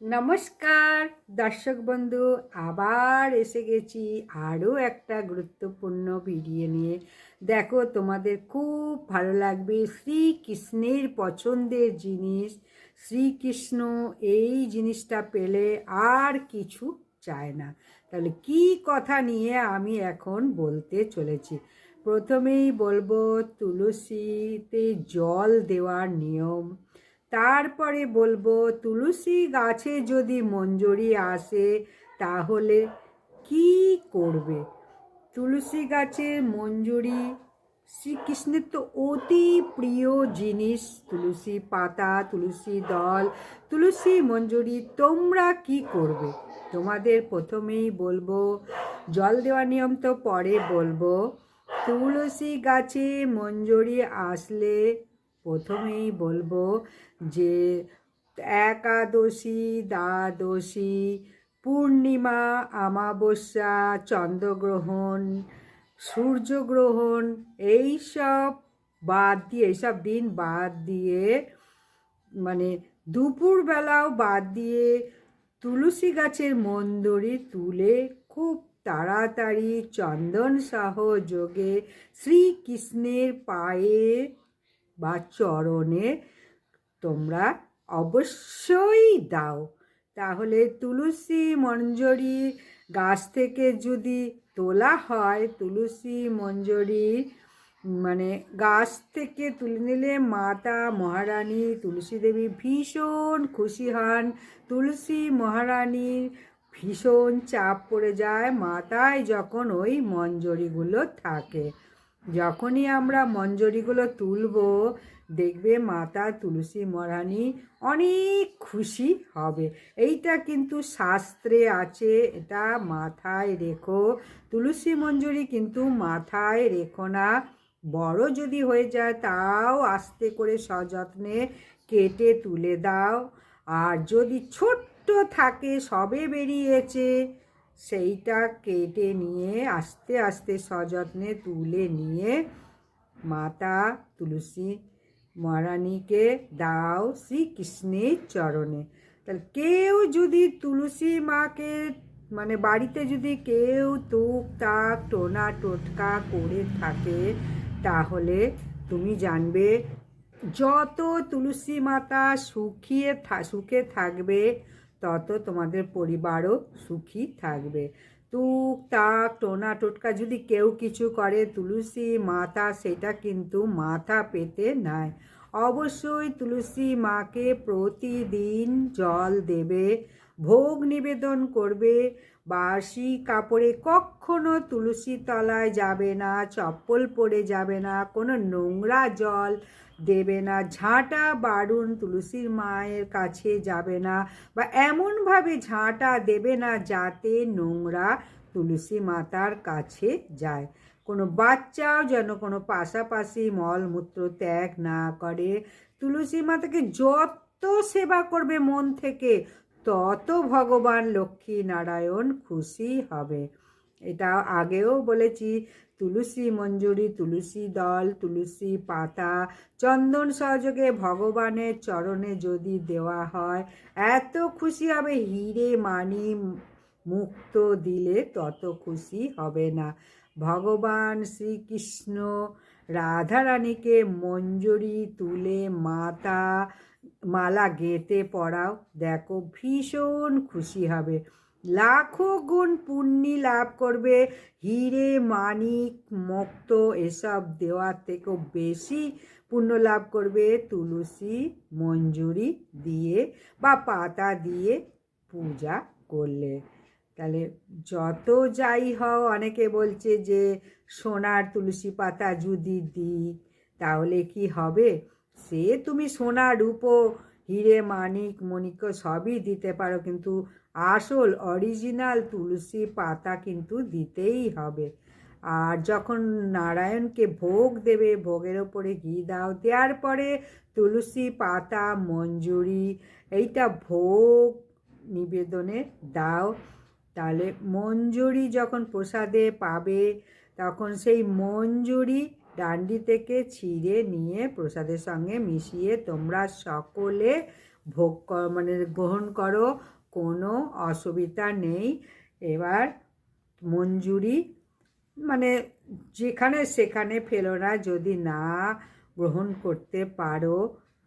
নমস্কার, দর্শক বন্ধু, আবার এসে গেছি আরও একটা গুরুত্বপূর্ণ ভিডিও নিয়ে। দেখো, তোমাদের খুব ভালো লাগবে শ্রীকৃষ্ণের পছন্দের জিনিস। শ্রীকৃষ্ণ এই জিনিসটা পেলে আর কিছু চায় না। তাহলে কি কথা নিয়ে আমি এখন বলতে চলেছি? প্রথমেই বলব, তুলসীতে জল দেওয়ার নিয়ম। তারপরে বলব, তুলসী গাছে যদি মঞ্জুরি আসে, তাহলে কি করবে? তুলসী গাছের মঞ্জুরি, শ্রীকৃষ্ণের তো অতি প্রিয় জিনিস, তুলসী পাতা, তুলসী দল, তুলসী মঞ্জুরি, তোমরা কি করবে? তোমাদের প্রথমেই বলব, জল দেওয়ার নিয়ম তো পরে বলব, তুলসী গাছে মঞ্জুরি আসলে প্রথমেই বলব যে একাদশী, দ্বাদশী, পূর্ণিমা আমাবস্যা চন্দ্রগ্রহণ, সূর্যগ্রহণ, এইসব বাদ দিয়ে, এইসব দিন বাদ দিয়ে মানে দুপুরবেলাও বাদ দিয়ে তুলসী গাছের মন্দরি তুলে খুব তাড়াতাড়ি চন্দন সহযোগে শ্রীকৃষ্ণের পায়ে বা চরণে তোমরা অবশ্যই দাও। তাহলে তুলসী মঞ্জরি গাছ থেকে যদি তোলা হয়, তুলসী মঞ্জরি মানে গাছ থেকে তুলে নিলে মাতা মহারানী তুলসী দেবী ভীষণ খুশি হন। তুলসী মহারানীর ভীষণ চাপ পড়ে যায় মাথায় যখন ওই মঞ্জরিগুলো থাকে। যখনই আমরা মঞ্জরিগুলো তুলব, দেখবে মাতা তুলসী মহারানী অনেক খুশি হবে। এইটা কিন্তু শাস্ত্রে আছে, এটা মাথায় রেখো। তুলসী মঞ্জুরি কিন্তু মাথায় রেখো না। বড় যদি হয়ে যায়, তাও আস্তে করে সযত্নে কেটে তুলে দাও। আর যদি ছোট্ট থাকে, সবে বেরিয়েছে সেইটা কেটে নিয়ে, আস্তে আস্তে সযত্নে তুলে নিয়ে মাতা তুলসী মহারানীকে দাও শ্রীকৃষ্ণের চরণে। তাহলে কেউ যদি তুলসী মাকে মানে বাড়িতে যদি কেউ তুক তাক টোনা টোটকা করে থাকে, তাহলে তুমি জানবে যত তুলসী মাতা সুখিয়ে সুখে থাকবে তত তোমাদের পরিবারও সুখী থাকবে। তুক তাক, টোনা টোটকা যদি কেউ কিছু করে, তুলসী মাতা সেটা কিন্তু মাথা পেতে নাই। অবশ্যই তুলসী মাকে প্রতিদিন জল দেবে, ভোগ নিবেদন করবে বাসি কাপড়ে কখনো তুলসী তলায় যাবে না, চপ্পল পরে যাবে না, কোনো নোংরা জল দেবে না, ঝাঁটা বাড়ুন তুলসীর মায়ের কাছে যাবে না বা এমনভাবে ঝাঁটা দেবে না যাতে নোংরা তুলসী মাতার কাছে যায়। কোনো বাচ্চাও যেন কোনো পাশাপাশি মলমূত্র ত্যাগ না করে। তুলসী মাতাকে যত সেবা করবে মন থেকে তত ভগবান লক্ষ্মী নারায়ণ খুশি হবে। এটা আগেও বলেছি, তুলসী মঞ্জুরি, তুলসী দল, তুলসী পাতা, চন্দন সহযোগে ভগবানের চরণে যদি দেওয়া হয়, এত খুশি হবে, হিরে মানি মুক্ত দিলে তত খুশি হবে না। ভগবান শ্রীকৃষ্ণ রাধারানীকে মঞ্জুরি তুলে মাতা মালা গেঁথে পড়াও দেখো ভীষণ খুশি হবে। লাখো গুণ পুণ্যি লাভ করবে। হিরে মানিক মুক্ত এসব দেওয়ার থেকেও বেশি পুণ্য লাভ করবে তুলসী মঞ্জুরি দিয়ে বা পাতা দিয়ে পূজা করলে। তাহলে যত যাই হও, অনেকে বলছে যে, সোনার তুলসী পাতা যদি দিই, তাহলে কি হবে? সে তুমি সোনা, রূপো, হিরে, মানিক, মণিক সবই দিতে পারো, কিন্তু আসল অরিজিনাল তুলসী পাতা কিন্তু দিতেই হবে। আর যখন নারায়ণকে ভোগ দেবে, ভোগের ওপরে ঘি দাও, দেওয়ার পরে তুলসী পাতা, মঞ্জুরি, এইটা ভোগ নিবেদনে দাও। তাহলে মঞ্জুরি যখন প্রসাদে পাবে, তখন সেই মঞ্জুরি ডান্ডি থেকে ছিঁড়ে নিয়ে প্রসাদের সঙ্গে মিশিয়ে তোমরা সকলে ভোগ মানে গ্রহণ করো, কোনো অসুবিধা নেই। এবার মঞ্জুরি মানে যেখানে সেখানে ফেলো না যদি না গ্রহণ করতে পারো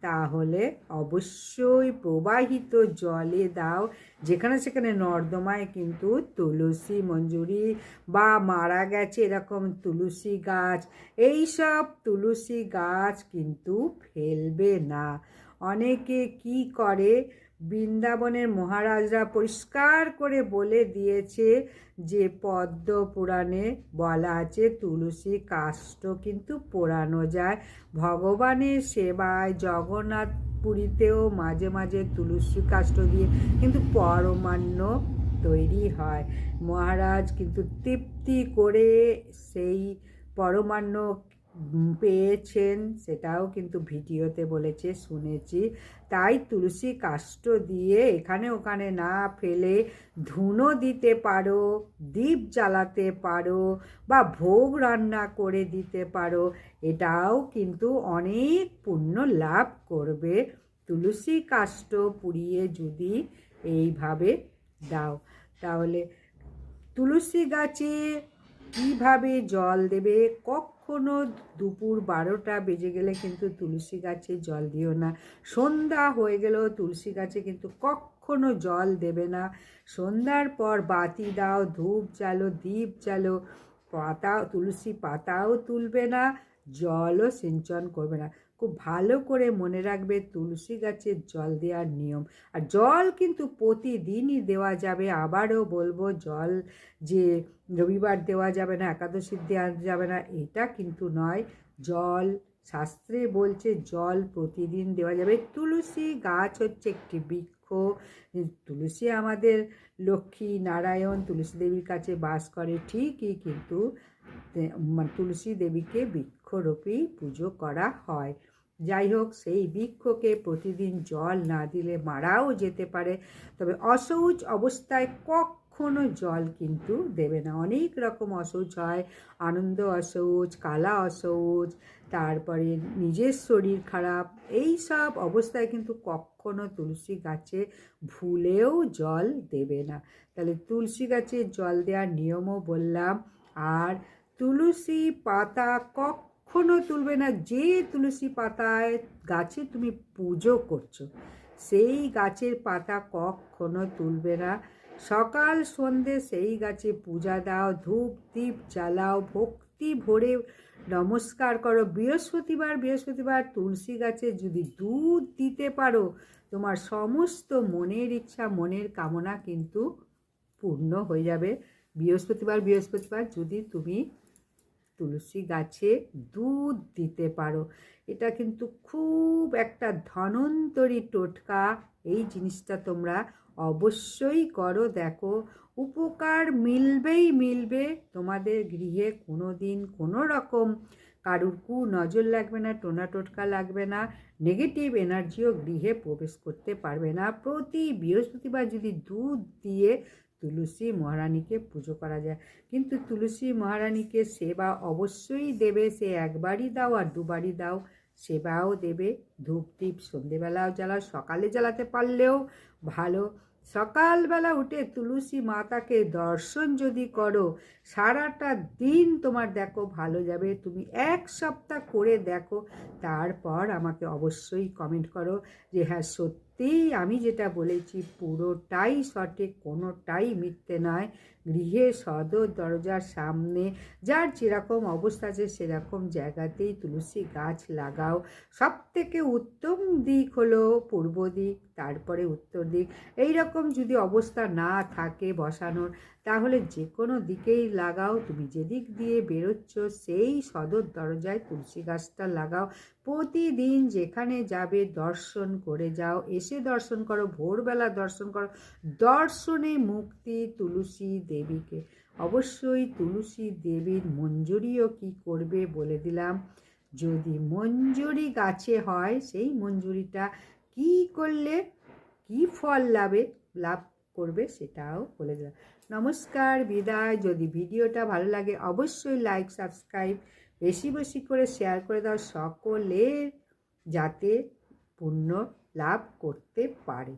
তাহলে অবশ্যই প্রবাহিত জলে দাও। যেখানে সেখানে নর্দমায় কিন্তু তুলসী মঞ্জুরি বা মারা গেছে এরকম তুলসী গাছ। এই সব তুলসী গাছ কিন্তু ফেলবে না। অনেকে কি করে? বৃন্দাবনের মহারাজরা পরিষ্কার করে বলে দিয়েছে যে পদ্ম পুরাণে বলা আছে, তুলসী কাষ্ঠ কিন্তু পোড়ানো যায়। ভগবানের সেবায় জগন্নাথ পুরীতেও মাঝে মাঝে তুলসী কাষ্ঠ দিয়ে কিন্তু পরমান্ন তৈরি হয়। মহারাজ কিন্তু তৃপ্তি করে সেই পরমান্ন পেয়েছেন, সেটাও কিন্তু ভিডিওতে বলেছে, শুনেছি। তাই তুলসী কাষ্ঠ দিয়ে এখানে ওখানে না ফেলে ধুনো দিতে পারো, দীপ জ্বালাতে পারো বা ভোগ রান্না করে দিতে পারো, এটাও কিন্তু অনেক পুণ্য লাভ করবে। তুলসী কাষ্ঠ পুড়িয়ে যদি এইভাবে দাও, তাহলে তুলসী গাছে কীভাবে জল দেবে কখনো দুপুর বারোটা বেজে গেলে কিন্তু তুলসী গাছে জল দিও না। সন্ধ্যা হয়ে গেলেও তুলসী গাছে কিন্তু কখনো জল দেবে না। সন্ধ্যার পর বাতি দাও, ধূপ জ্বালো, দীপ জ্বালো পাতা তুলসী পাতাও তুলবে না, জলও সিঞ্চন করবে না। খুব ভালো করে মনে রাখবে, তুলসী গাছের জল দেওয়ার নিয়ম। আর জল কিন্তু প্রতিদিনই দেওয়া যাবে। আবারও বলব, জল যে রবিবার দেওয়া যাবে না, একাদশীর দেওয়া যাবে না, এটা কিন্তু নয়। জল, শাস্ত্রে বলছে জল প্রতিদিন দেওয়া যাবে। তুলসী গাছ হচ্ছে একটি বৃক্ষ। তুলসী আমাদের লক্ষ্মী নারায়ণ তুলসী দেবীর কাছে বাস করে, ঠিকই কিন্তু মানে তুলসী দেবীকে বৃক্ষরূপেই পুজো করা হয়। যাই হোক, সেই বৃক্ষকে প্রতিদিন জল না দিলে মারাও যেতে পারে। তবে অসৌচ অবস্থায় কখনো জল কিন্তু দেবে না। অনেক রকম অসৌচ হয়। আনন্দ অসৌচ কালা অসৌচ তারপরে নিজের শরীর খারাপ। এই সব অবস্থায় কিন্তু কখনো তুলসী গাছে ভুলেও জল দেবে না। তাহলে তুলসী গাছে জল দেওয়ার নিয়মও বললাম। আর তুলসী পাতা কখনো তুলবে না, যে তুলসী পাতায় গাছে তুমি পুজো করছ, সেই গাছের পাতা কখনো তুলবে না। সকাল, সন্ধে সেই গাছে পূজা দাও, ধূপ, দীপ জ্বালাও, ভক্তি ভরে নমস্কার করো। বৃহস্পতিবার বৃহস্পতিবার তুলসী গাছে যদি দুধ দিতে পারো, তোমার সমস্ত মনের ইচ্ছা, মনের কামনা কিন্তু পূর্ণ হয়ে যাবে। বৃহস্পতিবার বৃহস্পতিবার যদি তুমি তুলসী গাছে দুধ দিতে পারো। এটা কিন্তু খুব একটা ধনন্তরী টোটকা। এই জিনিসটা তোমরা অবশ্যই করো, দেখো। উপকার মিলবেই মিলবে, তোমাদের গৃহে কোনো দিন কোনো রকম কারুর কু নজর লাগবে না, টোনা টোটকা লাগবে না নেগেটিভ এনার্জিও গৃহে প্রবেশ করতে পারবে না। প্রতি বৃহস্পতিবার যদি দুধ দিয়ে তুলসী মহারানীকে পুজো করা যায়। কিন্তু তুলসী মহারানীকে সেবা অবশ্যই দেবে, সে একবারই দাও আর দুবারই দাও। সেবাও দেবে ধূপ টিপ সন্ধেবেলাও জ্বালাও, সকালে জ্বালাতে পারলেও ভালো। সকালবেলা উঠে তুলসী মাতাকে দর্শন যদি করো, সারাটা দিন তোমার দেখো ভালো যাবে। তুমি এক সপ্তাহ করে দেখো, তারপর আমাকে অবশ্যই কমেন্ট করো যে হ্যাঁ সত্যিই আমি যেটা বলেছি পুরোটাই সঠিক কোনোটাই মিথ্যে নয়। গৃহে সদর দরজার সামনে। যার যেরকম অবস্থা আছে, সেরকম জায়গাতেই তুলসী গাছ লাগাও। সব থেকে উত্তম দিক হলো পূর্ব দিক, তারপরে উত্তর দিক। এই রকম যদি অবস্থা না থাকে বসানোর, তাহলে যে কোনো দিকেই লাগাও। তুমি যেদিক দিয়ে বেরোচ্ছ, সেই সদর দরজায় তুলসী গাছটা লাগাও। প্রতিদিন যেখানে যাবে দর্শন করে যাও। এসে দর্শন করো, ভোরবেলা দর্শন করো। দর্শনে মুক্তি তুলসী দেবীকে। অবশ্যই তুলসী দেবীর মঞ্জুরিও কি করবে বলে দিলাম। যদি মঞ্জুরি গাছে হয়, সেই মঞ্জুরিটা কি করলে, কি ফল লাভে, লাভ করবে সেটাও বলে দিলাম। নমস্কার, বিদায়। যদি ভিডিওটা ভালো লাগে, অবশ্যই লাইক সাবস্ক্রাইব বেশি বেশি করে শেয়ার করে দাও সকলের যাতে পূর্ণ লাভ করতে পারে।